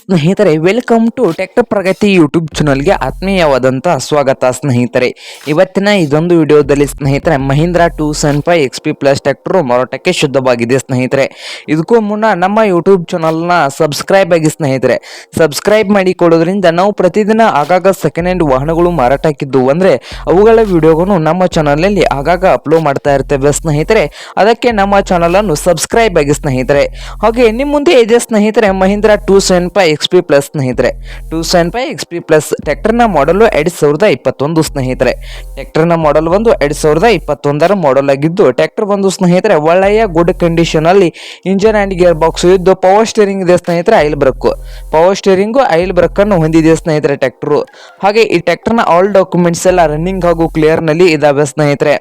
ಸ್ನೇಹಿತರೆ welcome to tech Pragati YouTube ಚಾನಲ್ಗೆ ಆತ್ಮೀಯವಾದಂಥ ಸ್ವಾಗತ ಸ್ನೇಹಿತರೆ. ಇವತ್ತಿನ ಇದೊಂದು ವಿಡಿಯೋದಲ್ಲಿ ಸ್ನೇಹಿತರೆ, Mahindra two seven five X P plus tractor ಮಾರಾಟಕ್ಕೆ ಶುದ್ಧವಾಗಿದೆ ಸ್ನೇಹಿತರೆ. ಇದಕ್ಕೂ ಮುನ್ನ ನಮ್ಮ ಯೂಟ್ಯೂಬ್ ಚಾನಲ್ನ ಸಬ್ಸ್ಕ್ರೈಬ್ ಆಗಿ ಸ್ನೇಹಿತರೆ. ಸಬ್ಸ್ಕ್ರೈಬ್ ಮಾಡಿ ಕೊಡೋದ್ರಿಂದ ನಾವು ಪ್ರತಿದಿನ ಆಗಾಗ ಸೆಕೆಂಡ್ ಹ್ಯಾಂಡ್ ವಾಹನಗಳು ಮಾರಾಟಕ್ಕಿದ್ದು ಅಂದರೆ ಅವುಗಳ ವಿಡಿಯೋಗಳನ್ನು ನಮ್ಮ ಚಾನಲಲ್ಲಿ ಆಗಾಗ ಅಪ್ಲೋಡ್ ಮಾಡ್ತಾ ಇರ್ತೇವೆ ಸ್ನೇಹಿತರೆ. ಅದಕ್ಕೆ ನಮ್ಮ ಚಾನಲನ್ನು ಸಬ್ಸ್ಕ್ರೈಬ್ ಆಗಿ ಸ್ನೇಹಿತರೆ. ಹಾಗೆ ನಿಮ್ಮ ಮುಂದೆ ಇದೆ ಸ್ನೇಹಿತರೆ, Mahindra two seven five X P plus ಸ್ನೇಹಿತರೆ. Two seven five X P plus ಟ್ರ್ಯಾಕ್ಟರ್ನ ಮಾಡಲು ಎರಡು ಸಾವಿರದ ಇಪ್ಪತ್ತೊಂದು ಸ್ನೇಹಿತರೆ. ಟ್ಯಾಕ್ಟರ್ನ ಮಾಡಲ್ ಒಂದು ಎರಡು ಸಾವಿರದ ಇಪ್ಪತ್ತೊಂದರ ಮಾಡಲ್ ಆಗಿದ್ದು ಟ್ರ್ಯಾಕ್ಟರ್ ಒಂದು ಸ್ನೇಹಿತರೆ, ಒಳ್ಳೆಯ ಗುಡ್ ಕಂಡೀಷನ್ ಅಲ್ಲಿ ಇಂಜನ್ ಆ್ಯಂಡ್ ಗಿಯರ್ ಬಾಕ್ಸ್ ಇದ್ದು ಪವರ್ ಸ್ಟೀರಿಂಗ್ ಇದೆ ಸ್ನೇಹಿತರೆ oil brake power steering oil brake ಅನ್ನು ಹೊಂದಿದೆ ಸ್ನೇಹಿತರೆ ಟ್ರ್ಯಾಕ್ಟರು ಹಾಗೆ ಈ ಟ್ಯಾಕ್ಟರ್ನ ಆಲ್ ಡಾಕ್ಯುಮೆಂಟ್ಸ್ ಎಲ್ಲ ರನ್ನಿಂಗ್ ಹಾಗೂ ಕ್ಲಿಯರ್ನಲ್ಲಿ ಇದಾವೆ ಸ್ನೇಹಿತರೆ.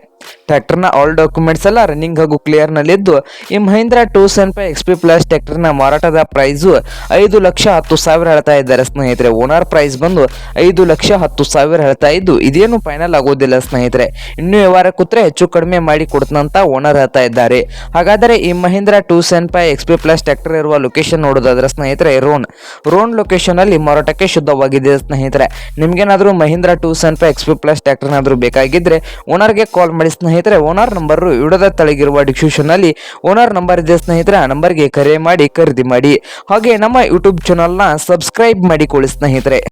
ಟ್ರ್ಯಾಕ್ಟರ್ನ ಆಲ್ ಡಾಕ್ಯುಮೆಂಟ್ಸ್ ಎಲ್ಲ ರನ್ನಿಂಗ್ ಹಾಗೂ ಕ್ಲಿಯರ್ನಲ್ಲಿದ್ದು ಈ Mahindra two seven five X P plus ಟ್ರ್ಯಾಕ್ಟರ್ನ ಮಾರಾಟದ ಪ್ರೈಸು ಐದು ಲಕ್ಷ ಹತ್ತು ಸಾವಿರ ಹೇಳ್ತಾ ಇದ್ದಾರೆ ಸ್ನೇಹಿತರೆ. ಓನರ್ ಪ್ರೈಸ್ ಬಂದು ಐದು ಲಕ್ಷ ಹತ್ತು ಸಾವಿರ ಹೇಳ್ತಾ ಇದ್ದು, ಇದೇನು ಫೈನಲ್ ಆಗೋದಿಲ್ಲ ಸ್ನೇಹಿತರೆ. ಇನ್ನೂ ವ್ಯವಹಾರ ಕೂತ್ರೆ ಹೆಚ್ಚು ಕಡಿಮೆ ಮಾಡಿ ಕೊಡ್ತಂತ ಓನರ್ ಹೇಳ್ತಾ ಇದ್ದಾರೆ. ಹಾಗಾದರೆ ಈ Mahindra two seven five X P plus tractor ಇರುವ ಲೊಕೇಶನ್ ನೋಡೋದಾದ್ರೆ ಸ್ನೇಹಿತರೆ ರೋನ್ ರೋನ್ ಲೊಕೇಶನ್ ಅಲ್ಲಿ ಮಾರಾಟಕ್ಕೆ ಶುದ್ಧವಾಗಿದೆ ಸ್ನೇಹಿತರೆ. ನಿಮ್ಗೇನಾದ್ರೂ Mahindra two seven five X P plus ಟ್ರ್ಯಾಕ್ಟರ್ನಾದ್ರೂ ಬೇಕಾಗಿದ್ರೆ ಓನರ್ಗೆ ಕಾಲ್ ಮಾಡಿ ಸ್ನೇಹಿತರೆ. ಓನರ್ ನಂಬರ್ ವಿಡೋದ ತಳಗಿರುವ ಡಿಸ್ಕ್ರಿಪ್ಷನ್ ಅಲ್ಲಿ ಓನರ್ ನಂಬರ್ ಇದೆ ಸ್ನೇಹಿತರೆ, ಆ ನಂಬರ್ಗೆ ಕರೆ ಮಾಡಿ ಖರೀದಿ ಮಾಡಿ. ಹಾಗೆ ನಮ್ಮ ಯೂಟ್ಯೂಬ್ ಚಾನಲ್ನ ಸಬ್ಸ್ಕ್ರೈಬ್ ಮಾಡಿಕೊಳ್ಳಿ ಸ್ನೇಹಿತರೆ.